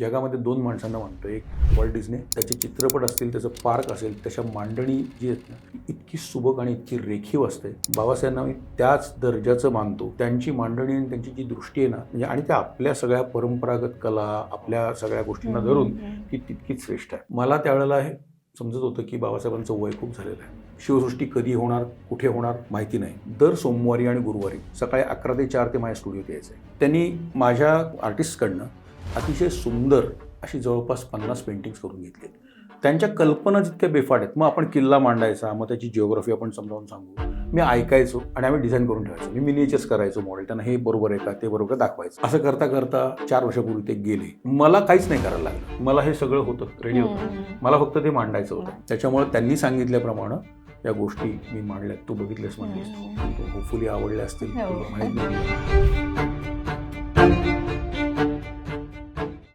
जगामध्ये दोन माणसांना मानतो एक वॉल्ट डिझने त्याचे चित्रपट असतील त्याचं पार्क असेल त्याच्या मांडणी जी आहेत ना ती इतकी सुबक आणि इतकी रेखीव असते. बाबासाहेबांना मी त्याच दर्जाचं मानतो. त्यांची मांडणी आणि त्यांची जी दृष्टी आहे ना म्हणजे आणि त्या आपल्या सगळ्या परंपरागत कला आपल्या सगळ्या गोष्टींना धरून ती तितकीच श्रेष्ठ आहे. मला त्यावेळेला हे समजत होतं की बाबासाहेबांचं वय खूप झालेलं आहे. शिवसृष्टी कधी होणार कुठे होणार माहिती नाही. दर सोमवारी आणि गुरुवारी सकाळी अकरा ते चार ते माझ्या स्टुडिओत यायचे त्यांनी माझ्या आर्टिस्टकडनं अतिशय सुंदर अशी जवळपास पन्नास पेंटिंग्स करून घेतली त्यांच्या कल्पना जितक्या बेफाट आहेत मग आपण किल्ला मांडायचा मग त्याची जिओग्राफी आपण समजावून सांगू. मी ऐकायचो आणि आम्ही डिझाईन करून ठेवायचो. मी मिनिएचर्स करायचो मॉडेल त्यांना हे बरोबर आहे का ते बरोबर दाखवायचं. असं करता करता चार वर्षापूर्वी ते गेले. मला काहीच नाही करायला लागलं. मला हे सगळं होतं रेडी होतं. मला फक्त ते मांडायचं होतं. त्याच्यामुळे त्यांनी सांगितल्याप्रमाणे या गोष्टी मी मांडल्यात तू बघितल्यास म्हणलीस. होपफुली आवडल्या असतील हो. माहीत नाही.